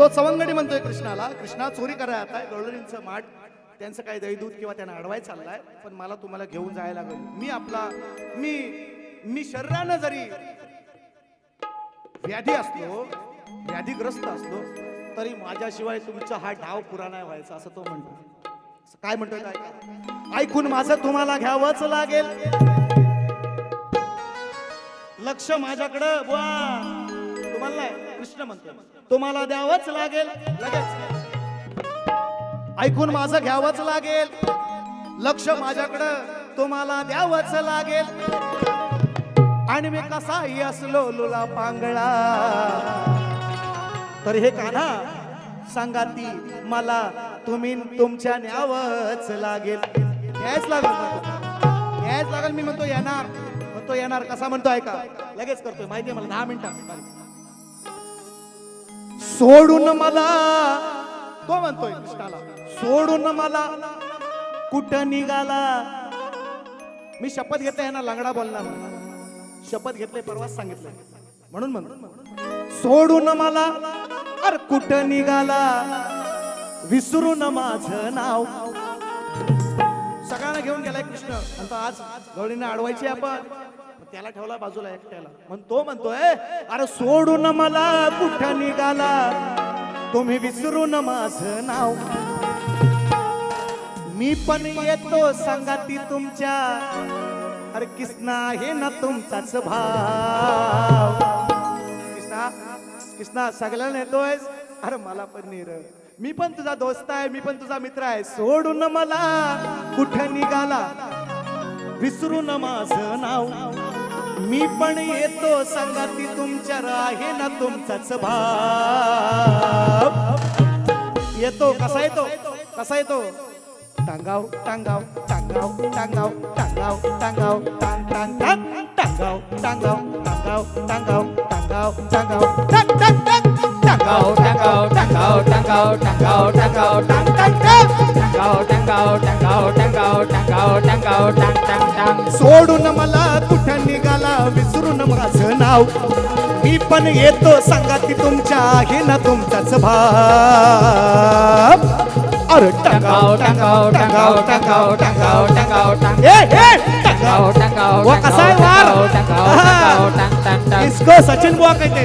तो सवंगडी म्हणतोय कृष्णाला. कृष्णा चोरी करायला आता. गवळणींचं माठ त्यांचं काही दैदूत किंवा त्यांना अडवाय चाललाय पण मला तुम्हाला घेऊन जायला लागेल मी आपला मी मी शरीरानं जरी व्याधी असतो व्याधीग्रस्त असतो तरी माझ्याशिवाय तुमचा हा डाव पुरा नाही व्हायचा असं तो म्हणतो. काय म्हणतोय काय ऐकून माझं तुम्हाला घ्यावंच लागेल. लक्ष माझ्याकडं बुवा. कृष्ण म्हणतो तुम्हाला द्यावंच लागेल. लगेच. ऐकून माझं घ्यावंच लागेल. लक्ष माझ्याकडं तुम्हाला द्यावंच लागेल. आणि मी कसाही असलो लुला पांगळा. तर हे काना सांगा ती मला तुम्ही तुमच्या न्यावच लागेल. घ्यायच लागेल घ्यायच लागेल मी म्हणतो येणार. म्हणतो येणार. कसा म्हणतो ऐका. लगेच करतोय माहितीये मला दहा मिनिटात सोडून मला तो म्हणतोय कृष्णाला सोडून मला कुठं निघाला? मी शपथ घेतले ना लंगडा बोलणार. शपथ घेतले परवाच सांगितलं. म्हणून म्हणतो सोडून मला अर कुठं निघाला? विसरून माझं नाव. सगळ्यांना घेऊन गेलाय कृष्ण. म्हणतो आज गवळीने अडवायची आपण. त्याला ठेवला बाजूला एकट्याला. म्हण तो म्हणतोय अरे सोडून मला कुठं निघाला? तुम्ही विसरून माझं नाव. मी पण येतो सांगाती तुमच्या. अरे कृष्णा हे ना तुमचाच भाव. कृष्णा कृष्णा सगळ्यांना येतोय अरे मला पण नीर मी पण तुझा दोस्त आहे मी पण तुझा मित्र आहे. सोडून मला कुठं निघाला? विसरून माझं नाव. मी पण येतो सांगाती तुमच्या आहे ना तुमचाच भाव येतो कसा येतो कसा येतो टांगाव टांगाव टांगाव टांगाव टांगाव टांगाव टांग टांग टांग टांगाव टांगाव टांगाव टांगाव टांगाव टांगाव टांग टांग टांग टांगाव टांगाव टांगाव टांगाव टांगाव टांगाव टांग टांग टांग टांगाव टांगाव टांगाव टांगाव टांगाव tango, टांग टांग सोडून मला निघाला विसरून माझं नाव. मी पण येतो सांगा ती तुमच्या आहे ना तुमचाच भाव अरे टांगाव टांगाव टांगाव टांगाव टांगाव टांगाव tango, ए ए tango, tango, वा कसा आहे वार. इसको सचिन बुवा कहते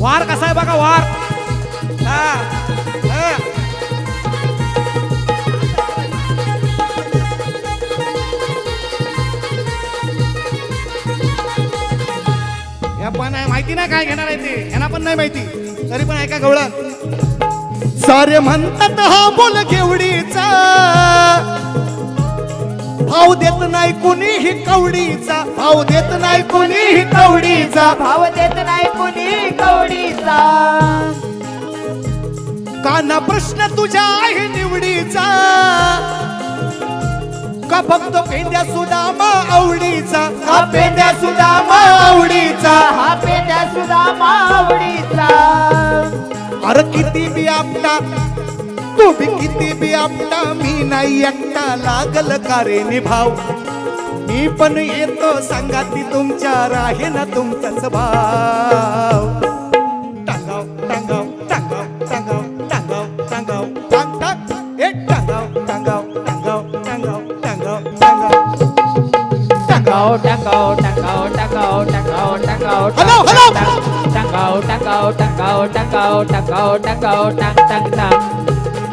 वार कसा आहे बघा वार. हा. या पण आहे माहिती नाही काय घेणार आहे ते. यांना पण नाही माहिती. तरी पण ऐका गवळा सारे म्हणतात हा बोल केवडीचा भाव देत नाही कुणीही कवडीचा. भाव देत नाही कुणीही कवडीचा. भाव देत नाही कुणी कवडीचा. काना प्रश्न तुझ्या आहे निवडीचा. का फक्त पेंद्या सुदामा आवडीचा? का पेंद्या सुदामा आवडीचा? हा पेट्या सुद्धा मावडीचा अरे किती बी आपटा तू बी किती बी आपटा मी नाही एकटा लागल का रे निभाव? मी पण येतो सांगा ती तुमच्या राहे ना तुमचाच भाव. Tango, Hello, hello. tango, tango, tango, tango, tango, tango, tango, tango, tango, tango, tang.